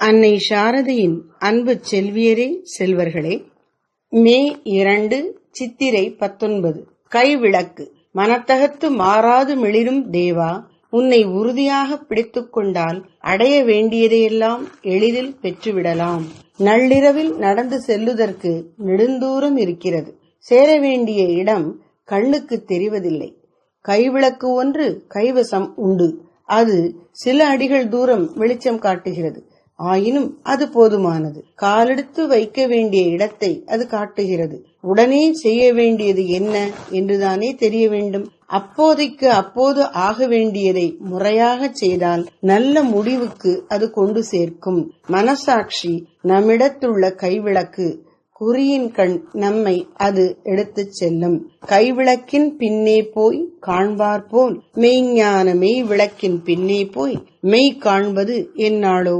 அன்னை சாரதையின் அன்பு செல்வியரே செல்வர்களே மே இரண்டு சித்திரை பத்தொன்பது. கைவிளக்கு. மனத்தகத்து மாறாது மிளிரும் தேவா உன்னை உறுதியாக பிடித்துக் கொண்டால் அடைய வேண்டியதையெல்லாம் எளிதில் பெற்றுவிடலாம். நள்ளிரவில் நடந்து செல்லுதற்கு நெடுந்தூரம் இருக்கிறது. சேர வேண்டிய இடம் கண்ணுக்கு தெரிவதில்லை. கைவிளக்கு ஒன்று கைவசம் உண்டு. அது சில அடிகள் தூரம் வெளிச்சம் காட்டுகிறது. ஆயினும் அது போதுமானது. காலெடுத்து வைக்க வேண்டிய இடத்தை அது காட்டுகிறது. உடனே செய்ய வேண்டியது என்ன என்றுதானே தெரிய வேண்டும். அப்போதைக்கு அப்போது ஆக வேண்டியதை முறையாக செய்தால் நல்ல முடிவுக்கு அது கொண்டு சேர்க்கும். மனசாட்சி நம்மிடத்துள்ள கைவிளக்கு. குறியின் கண் நம்மை அது எடுத்துச் செல்லும். கைவிளக்கின் பின்னே போய் காண்பார் போல். மெய்ஞான மெய் விளக்கின் பின்னே போய். மெய் காண்பது என்னாளோ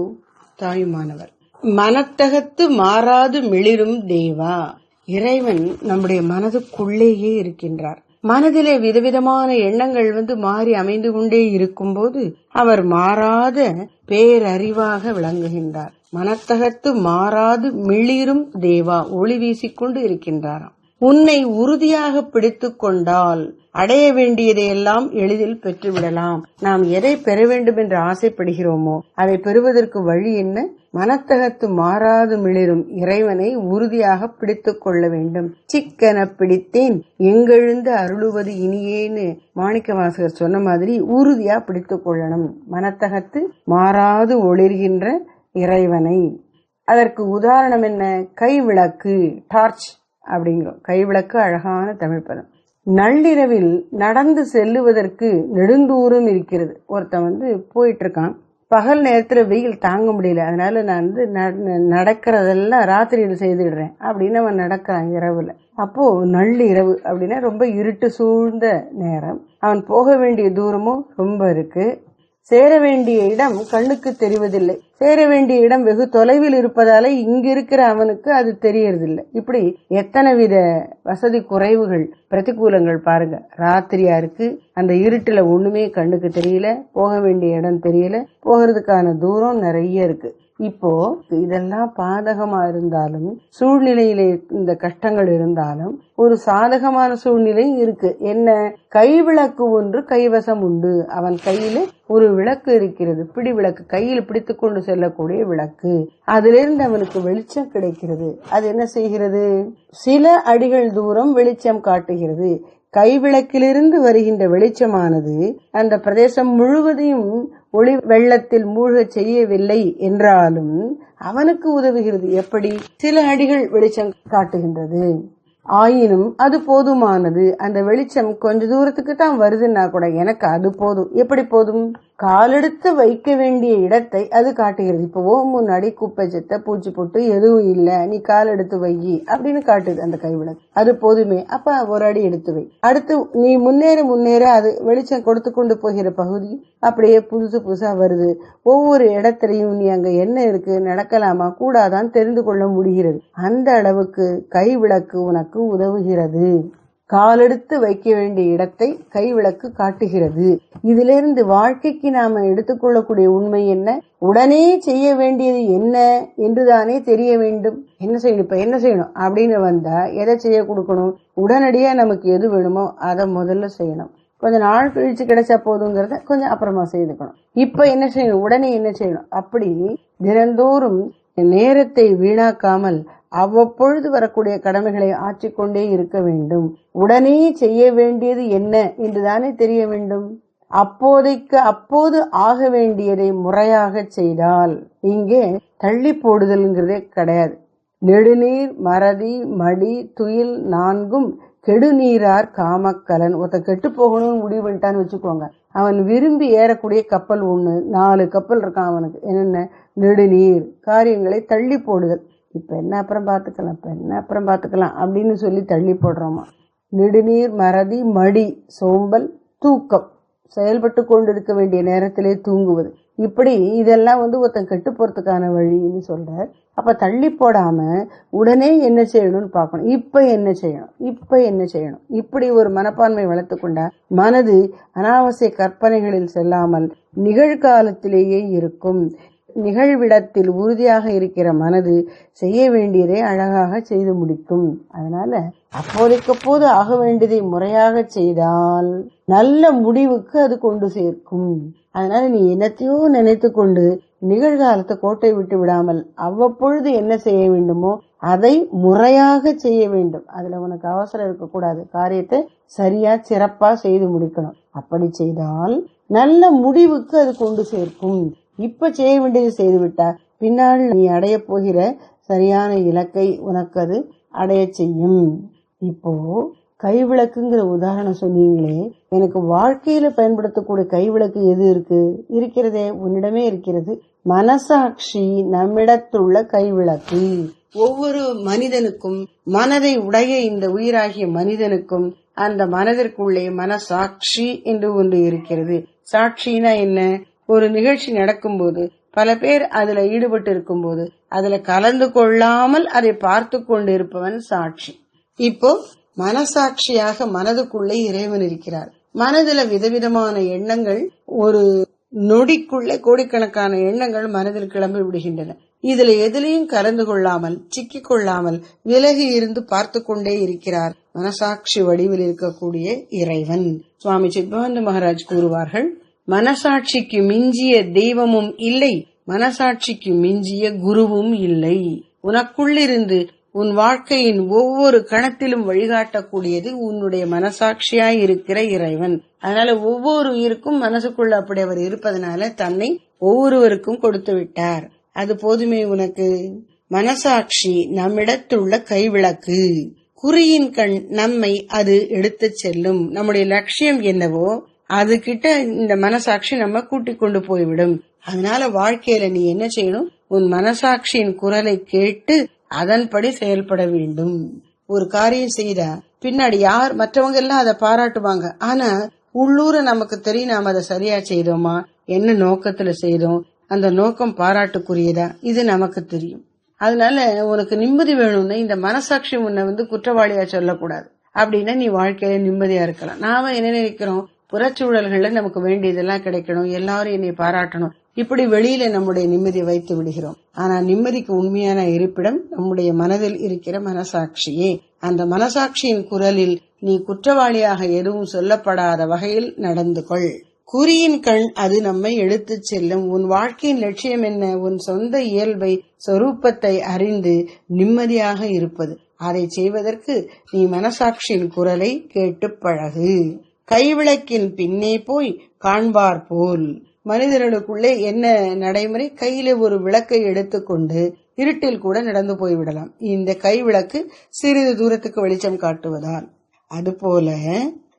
தாயுமானவர். மனத்தகத்து மாறாது மிளிரும் தேவா. இறைவன் நம்முடைய மனதுக்குள்ளேயே இருக்கின்றார். மனதிலே விதவிதமான எண்ணங்கள் வந்து மாறி அமைந்து கொண்டே இருக்கும்போது அவர் மாறாத பேரறிவாக விளங்குகின்றார். மனத்தகத்து மாறாது மிளிரும் தேவா ஒளி வீசிக்கொண்டு இருக்கின்றாராம். உன்னை உறுதியாக பிடித்துக் கொண்டால் அடைய வேண்டியதையெல்லாம் எளிதில் பெற்றுவிடலாம். நாம் எதை பெற வேண்டும் என்று ஆசைப்படுகிறோமோ அதை பெறுவதற்கு வழி என்ன? மனத்தகத்து மாறாது மிளிரும் இறைவனை உறுதியாக பிடித்துக் கொள்ள வேண்டும். சிக்கன பிடித்தேன் எங்கெழுந்து அருளுவது இனியேன்னு மாணிக்க வாசகர் சொன்ன மாதிரி உறுதியா பிடித்துக் கொள்ளணும். மனத்தகத்து மாறாது ஒளிர்கின்ற இறைவனை. அதற்கு உதாரணம் என்ன? கைவிளக்கு டார்ச் அப்படிங்கிறோம் கைவிளக்கு அழகான தமிழ் பதம். நள்ளிரவில் நடந்து செல்லுவதற்கு நெடுந்தூரம் இருக்கிறது. ஒருத்தன் வந்து போயிட்டு இருக்கான் பகல் நேரத்துல வெயில் தாங்க முடியல. அதனால நான் வந்து நடக்கிறதெல்லாம் ராத்திரியில் செய்துடுறேன். அப்படின்னு அவன் நடக்கிறான் இரவுல. அப்போ நள்ளிரவு அப்படின்னா ரொம்ப இருட்டு சூழ்ந்த நேரம். அவன் போக வேண்டிய தூரமும் ரொம்ப இருக்கு. சேர வேண்டிய இடம் கண்ணுக்கு தெரிவதில்லை. சேர வேண்டிய இடம் வெகு தொலைவில் இருப்பதால இங்க இருக்கிற அவனுக்கு அது தெரியறதில்லை. இப்படி எத்தனை வித வசதி குறைவுகள் பிரதிகூலங்கள் பாருங்க. ராத்திரியா இருக்கு அந்த இருட்டுல ஒண்ணுமே கண்ணுக்கு தெரியல போக வேண்டிய இடம் தெரியல போகிறதுக்கான தூரம் நிறைய இருக்கு. இப்போ இதெல்லாம் பாதகமா இருந்தாலும் சூழ்நிலையில இந்த கஷ்டங்கள் இருந்தாலும் ஒரு சாதகமான சூழ்நிலை இருக்கு. என்ன? கைவிளக்கு ஒன்று கைவசம் உண்டு. அவன் கையில ஒரு விளக்கு இருக்கிறது. பிடி விளக்கு கையில் பிடித்து கொண்டு செல்லக்கூடிய விளக்கு. அதிலிருந்து அவனுக்கு வெளிச்சம் கிடைக்கிறது. அது என்ன செய்கிறது? சில அடிகள் தூரம் வெளிச்சம் காட்டுகிறது. கைவிளக்கிலிருந்து வருகின்ற வெளிச்சமானது அந்த பிரதேசம் முழுவதையும் ஒளி வெள்ளத்தில் மூழ்க செய்யவில்லை என்றாலும் அவனுக்கு உதவுகிறது. எப்படி? சில அடிகள் வெளிச்சம் காட்டுகின்றது. ஆயினும் அது போதுமானது. அந்த வெளிச்சம் கொஞ்ச தூரத்துக்கு தான் வருதுன்னா கூட எனக்கு அது போதும். எப்படி போதும்? காலெடுத்து வைக்க வேண்டிய இடத்தை அது காட்டுகிறது. இப்போ ஓ முன்னாடி குப்பை செத்த பூச்சி போட்டு எதுவும் இல்லை நீ கால் எடுத்து வை அப்படின்னு காட்டுது அந்த கைவிளக்கு. அது போதுமே அப்ப ஒரு அடி எடுத்து வை. அடுத்து நீ முன்னேற முன்னேற அது வெளிச்சம் கொடுத்து கொண்டு போகிற பகுதி அப்படியே புதுசு புதுசா வருது. ஒவ்வொரு இடத்துலயும் நீ அங்க என்ன இருக்கு நடக்கலாமா கூடாதான் தெரிந்து கொள்ள முடிகிறது. அந்த அளவுக்கு கைவிளக்கு உனக்கு உதவுகிறது. காலெடுத்து வைக்க வேண்டிய இடத்தை கைவிளக்கு காட்டுகிறது. இதிலிருந்து வாழ்க்கைக்கு நாம எடுத்துக்கொள்ளக்கூடிய உண்மை என்ன? உடனே செய்ய வேண்டியது என்ன என்றுதானே தெரிய வேண்டும். என்ன செய்யணும்? இப்ப என்ன செய்யணும்? அப்படின்னு வந்தா எதை செய்ய கொடுக்கணும்? உடனடியா நமக்கு எது வேணுமோ அதை முதல்ல செய்யணும். கொஞ்ச நாள் கழிச்சு கிடைச்சா போதுங்கிறத கொஞ்சம் அப்புறமா செய்துக்கணும். இப்ப என்ன செய்யணும்? உடனே என்ன செய்யணும்? அப்படி தினந்தோறும் நேரத்தை வீணாக்காமல் அவ்வப்பொழுது வரக்கூடிய கடமைகளை ஆற்றிக்கொண்டே இருக்க வேண்டும். உடனே செய்ய வேண்டியது என்ன என்றுதானே தெரிய வேண்டும். அப்போதைக்கு அப்போது ஆக வேண்டியதை முறையாக செய்தால் இங்கே தள்ளி போடுதல்ங்கிறதே கிடையாது. நெடுநீர் மறதி மடி துயில் நான்கும் கெடுநீரார் காமக்கலன். ஒருத்த கெட்டு போகணும்னு முடிவு பண்ணிட்டான்னு வச்சுக்கோங்க. அவன் விரும்பி ஏறக்கூடிய கப்பல் ஒன்று நாலு கப்பல் இருக்கான் அவனுக்கு. என்னென்ன? நெடுநீர். காரியங்களை தள்ளி போடுதல். இப்போ என்ன அப்புறம் பார்த்துக்கலாம் இப்போ என்ன அப்புறம் பார்த்துக்கலாம் அப்படின்னு சொல்லி தள்ளி போடுறோமா? நெடுநீர் மறதி மடி சோம்பல் தூக்கம். செயல்பட்டு கொண்டிருக்க வேண்டிய நேரத்திலே தூங்குவது. இப்படி இதெல்லாம் வந்து ஒருத்தன் கெட்டு போகிறதுக்கான வழின்னு சொல்கிறார் அப்போ தள்ளி போடாமல் உடனே என்ன செய்யணும்னு பார்க்கணும். இப்போ என்ன செய்யணும்? இப்போ என்ன செய்யணும்? இப்படி ஒரு மனப்பான்மை வளர்த்துக்கொண்டா மனது அனாவசிய கற்பனைகளில் செல்லாமல் நிகழ்காலத்திலேயே இருக்கும். நிகழ்விடத்தில் உறுதியாக இருக்கிற மனது செய்ய வேண்டியதை அழகாக செய்து முடிக்கும். அதனால அப்போதைக்கப்போது ஆக வேண்டியதை முறையாக செய்தால் நல்ல முடிவுக்கு அது கொண்டு சேர்க்கும். அதனால நீ என்னத்தையோ நினைத்து கொண்டு நிகழ்காலத்தை கோட்டை விட்டு விடாமல் அவ்வப்பொழுது என்ன செய்ய வேண்டுமோ அதை முறையாக செய்ய வேண்டும். அதுல உனக்கு அவசரம் இருக்கக்கூடாது. காரியத்தை சரியா சிறப்பா செய்து முடிக்கணும். அப்படி செய்தால் நல்ல முடிவுக்கு அது கொண்டு சேர்க்கும். இப்ப செய்ய வேண்டியது செய்து விட்டா பின்னால் நீ அடைய போகிற சரியான இலக்கை உனக்கு அது அடைய செய்யும். இப்போ கைவிளக்குங்கிற உதாரணம் சொன்னீங்களே எனக்கு வாழ்க்கையில பயன்படுத்தக்கூடிய கைவிளக்கு எது இருக்கு? இருக்கிறதே உன்னிடமே இருக்கிறது. மனசாட்சி நம்மிடத்துள்ள கைவிளக்கு. ஒவ்வொரு மனிதனுக்கும் மனதை உடைய இந்த உயிராகிய மனிதனுக்கும் அந்த மனதிற்குள்ளே மனசாட்சி என்று ஒன்று இருக்கிறது. சாட்சினா என்ன? ஒரு நிகழ்ச்சி நடக்கும்போது பல பேர் அதுல ஈடுபட்டு இருக்கும்போது அதுல கலந்து கொள்ளாமல் அதை பார்த்து கொண்டிருப்பவன் சாட்சி. இப்போ மனசாட்சியாக மனதுக்குள்ளே இறைவன் இருக்கிறார். மனதுல விதவிதமான எண்ணங்கள் ஒரு நொடிக்குள்ளே கோடிக்கணக்கான எண்ணங்கள் மனதில் கிளம்பி விடுகின்றன. இதுல எதிலையும் கலந்து கொள்ளாமல் சிக்கி கொள்ளாமல் விலகி இருந்து பார்த்து கொண்டே இருக்கிறார் மனசாட்சி வடிவில் இருக்கக்கூடிய இறைவன். சுவாமி சித்பவந்த மகாராஜ் கூறுவார்கள் மனசாட்சிக்கு மிஞ்சிய தெய்வமும் இல்லை மனசாட்சிக்கு மிஞ்சிய குருவும் இல்லை. உனக்குள்ளிருந்து உன் வாழ்க்கையின் ஒவ்வொரு கணத்திலும் வழிகாட்டக்கூடியது உன்னுடைய மனசாட்சியாய் இருக்கிற இறைவன். அதனால ஒவ்வொரு உயிருக்கும் மனசுக்குள்ள அப்படி அவர் இருப்பதனால தன்னை ஒவ்வொருவருக்கும் கொடுத்து விட்டார். அது போதுமே உனக்கு. மனசாட்சி நம்மிடத்துள்ள கைவிளக்கு. குறியின் கண் நம்மை அது எடுத்துச் செல்லும். நம்முடைய லட்சியம் என்னவோ அது கிட்ட இந்த மனசாட்சி நம்ம கூட்டிக் கொண்டு போய்விடும். அதனால வாழ்க்கையில நீ என்ன செய்யணும்? உன் மனசாட்சியின் குரலை கேட்டு அதன்படி செயல்பட வேண்டும். ஒரு காரியம் செய்த பின்னாடி யார் மற்றவங்க எல்லாம் அதை பாராட்டுவாங்க. ஆனா உள்ளூர நமக்கு தெரியும் நாம அதை சரியா செய்தோமா? என்ன நோக்கத்துல செய்தோம்? அந்த நோக்கம் பாராட்டுக்குரியதா? இது நமக்கு தெரியும். அதனால உனக்கு நிம்மதி வேணும்னா இந்த மனசாட்சி உன்னை வந்து குற்றவாளியா சொல்லக்கூடாது. அப்படின்னா நீ வாழ்க்கையில நிம்மதியா இருக்கலாம். நாம என்ன நினைக்கிறோம்? புறச்சூழல்களில் நமக்கு வேண்டியதெல்லாம் கிடைக்கணும். எல்லாரும் என்னை பாராட்டணும். இப்படி வெளியில நம்முடைய நிம்மதி வைத்து விடுகிறோம். ஆனா நிம்மதிக்கு உண்மையான இருப்பிடம் நம்முடைய மனதில் இருக்கிற மனசாட்சியே. அந்த மனசாட்சியின் குரலில் நீ குற்றவாளியாக எதுவும் சொல்லப்படாத வகையில் நடந்து கொள். குறியின் கண் அது நம்மை எடுத்துச் செல்லும். உன் வாழ்க்கையின் லட்சியம் என்ன? உன் சொந்த இயல்பை சொரூபத்தை அறிந்து நிம்மதியாக இருப்பது. அதை செய்வதற்கு நீ மனசாட்சியின் குரலை கேட்டு பழகு. கைவிளக்கின் பின்னே போய் காண்பார் போல். மனிதர்களுக்குள்ளே என்ன நடைமுறை? கையில ஒரு விளக்கை எடுத்துக்கொண்டு இருட்டில் கூட நடந்து போய்விடலாம் இந்த கைவிளக்கு சிறிது தூரத்துக்கு வெளிச்சம் காட்டுவதால். அதுபோல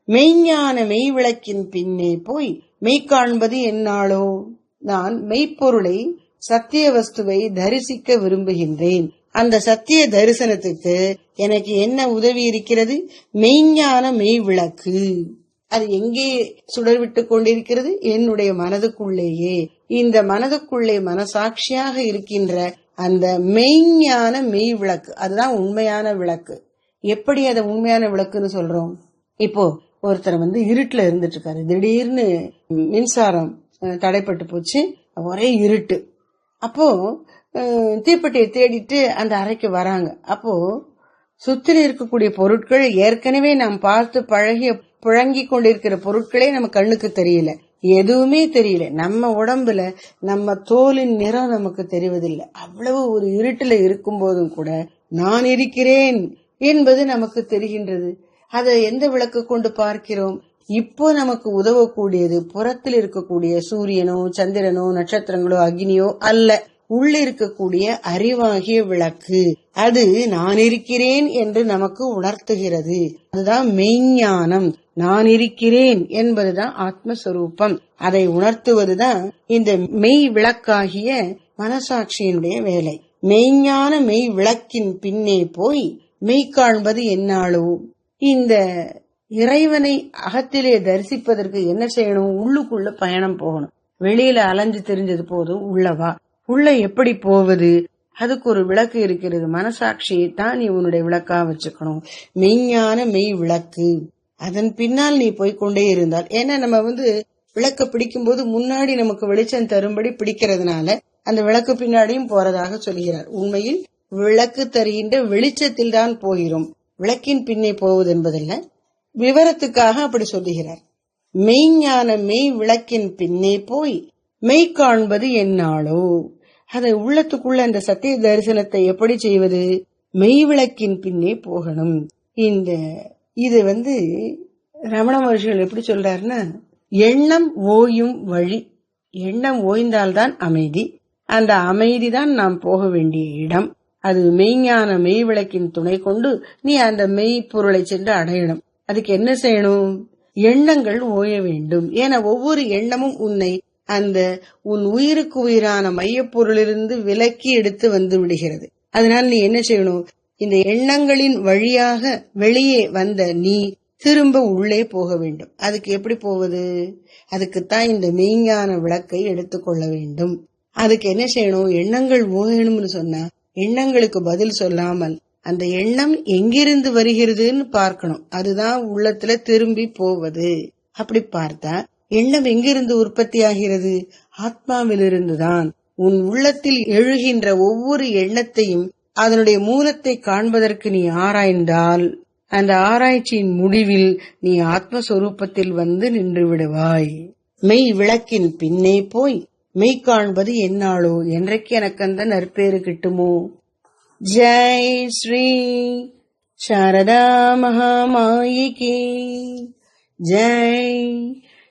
மெய்ஞான மெய்விளக்கின் பின்னே போய் மெய்காண்பது என்னாலோ? நான் மெய்ப்பொருளை சத்திய வஸ்துவை தரிசிக்க விரும்புகின்றேன். அந்த சத்திய தரிசனத்துக்கு எனக்கு என்ன உதவி இருக்கிறது? மெய்ஞான மெய் விளக்கு அது எங்கே சுடர்விட்டு கொண்டிருக்கிறது? என்னுடைய மனதுக்குள்ளேயே. இந்த மனதுக்குள்ளே மனசாட்சியாக இருக்கின்ற அந்த மெய்ஞான மெய் விளக்கு அதுதான் உண்மையான விளக்கு. எப்படி அதை உண்மையான விளக்குன்னு சொல்றோம்? இப்போ ஒருத்தர் வந்து இருட்டுல இருந்துட்டு இருக்காரு திடீர்னு மின்சாரம் தடைப்பட்டு போச்சு. ஒரே இருட்டு. அப்போ தீப்பெட்டியை தேடிட்டு அந்த அறைக்கு வராங்க. அப்போ சுத்தில இருக்கக்கூடிய பொருட்கள் ஏற்கனவே நாம் பார்த்து பழகிய புழங்கி கொண்டிருக்கிற பொருட்களே நம்ம கண்ணுக்கு தெரியல. எதுவுமே தெரியல. நம்ம உடம்புல நம்ம தோலின் நிறம் நமக்கு தெரிவதில்லை. அவ்வளவு ஒரு இருட்டுல இருக்கும் போதும் கூட நான் இருக்கிறேன் என்பது நமக்கு தெரிகின்றது. அதை எந்த விளக்கு கொண்டு பார்க்கிறோம்? இப்போ நமக்கு உதவக்கூடியது புறத்தில் இருக்கக்கூடிய சூரியனோ சந்திரனோ நட்சத்திரங்களோ அக்னியோ அல்ல. உள்ளிருக்கக்கூடிய அறிவாகிய விளக்கு. அது நான் இருக்கிறேன் என்று நமக்கு உணர்த்துகிறது. அதுதான் மெய்ஞானம். நான் இருக்கிறேன் என்பதுதான் ஆத்மஸ்வரூபம். அதை உணர்த்துவதுதான் இந்த மெய் விளக்காகிய மனசாட்சியினுடைய வேலை. மெய்ஞான மெய் விளக்கின் பின்னே போய் மெய் காண்பது என்னாலோ? இந்த இறைவனை அகத்திலே தரிசிப்பதற்கு என்ன செய்யணும்? உள்ளுக்குள்ள பயணம் போகணும். வெளியில அலைஞ்சு தெரிஞ்சது போதும் உள்ளவா? உள்ள எப்படி போவது அதுக்கு ஒரு விளக்கு இருக்கிறது. மனசாட்சியை தான் நீ உன்னுடைய விளக்கா வச்சுக்கணும். மெய்ஞான மெய் விளக்கு. அதன் பின்னால் நீ போய்கொண்டே இருந்தால் ஏன்னா நம்ம வந்து விளக்க பிடிக்கும் போது முன்னாடி நமக்கு வெளிச்சம் தரும்படி பிடிக்கிறதுனால அந்த விளக்கு பின்னாடியும் போறதாக சொல்கிறார். உண்மையில் விளக்கு தருகின்ற வெளிச்சத்தில் தான் போகிறோம். விளக்கின் பின்னே போவது என்பதல்ல. விவரத்துக்காக அப்படி சொல்லுகிறார். மெய்ஞான மெய் விளக்கின் பின்னே போய் மெய் காண்பது என்னாலோ? அதை உள்ளத்துக்குள்ள அந்த சத்திய தரிசனத்தை எப்படி செய்வது? மெய்விளக்கின் பின்னே போகணும். இந்த இது வந்து ரமண மகர்ஷிகள் எப்படி சொல்றாருன்னா எண்ணம் ஓயும் வழி. எண்ணம் ஓய்ந்தால்தான் அமைதி. அந்த அமைதி தான் நாம் போக வேண்டிய இடம். அது மெய்ஞான மெய் விளக்கின் துணை கொண்டு நீ அந்த மெய் பொருளை சென்று அடையணும். அதுக்கு என்ன செய்யணும்? எண்ணங்கள் ஓய வேண்டும். ஏன்னா ஒவ்வொரு எண்ணமும் உன்னை அந்த உன் உயிருக்கு உயிரான மையப்பொருளிலிருந்து விலக்கி எடுத்து வந்து விடுகிறது. அதனால் நீ என்ன செய்யணும்? இந்த எண்ணங்களின் வழியாக வெளியே வந்த நீ திரும்ப உள்ளே போக வேண்டும். அதுக்கு எப்படி போவது? அதுக்குத்தான் இந்த மெய்ஞான விளக்கை எடுத்துக்கொள்ள வேண்டும். அதுக்கு என்ன செய்யணும்? எண்ணங்கள் ஓயணும்னு சொன்னா எண்ணங்களுக்கு பதில் சொல்லாமல் அந்த எண்ணம் எங்கிருந்து வருகிறதுன்னு பார்க்கணும். அதுதான் உள்ளத்துல திரும்பி போவது. அப்படி பார்த்தா எண்ணம் எங்கிருந்து உற்பத்தியாகிறது? ஆத்மாவிலிருந்துதான். உன் உள்ளத்தில் எழுகின்ற ஒவ்வொரு எண்ணத்தையும் அதனுடைய மூலத்தை காண்பதற்கு நீ ஆராய்ந்தால் அந்த ஆராய்ச்சியின் முடிவில் நீ ஆத்மஸ்வரூபத்தில் வந்து நின்று விடுவாய். மெய் விளக்கின் பின்னே போய் மெய் காண்பது என்னாளோ என்றைக்கு எனக்கு அந்த நற்பேறு கிட்டுமோ? ஜெய் ஸ்ரீ சாரதா மகாமாயிகி ஜெய்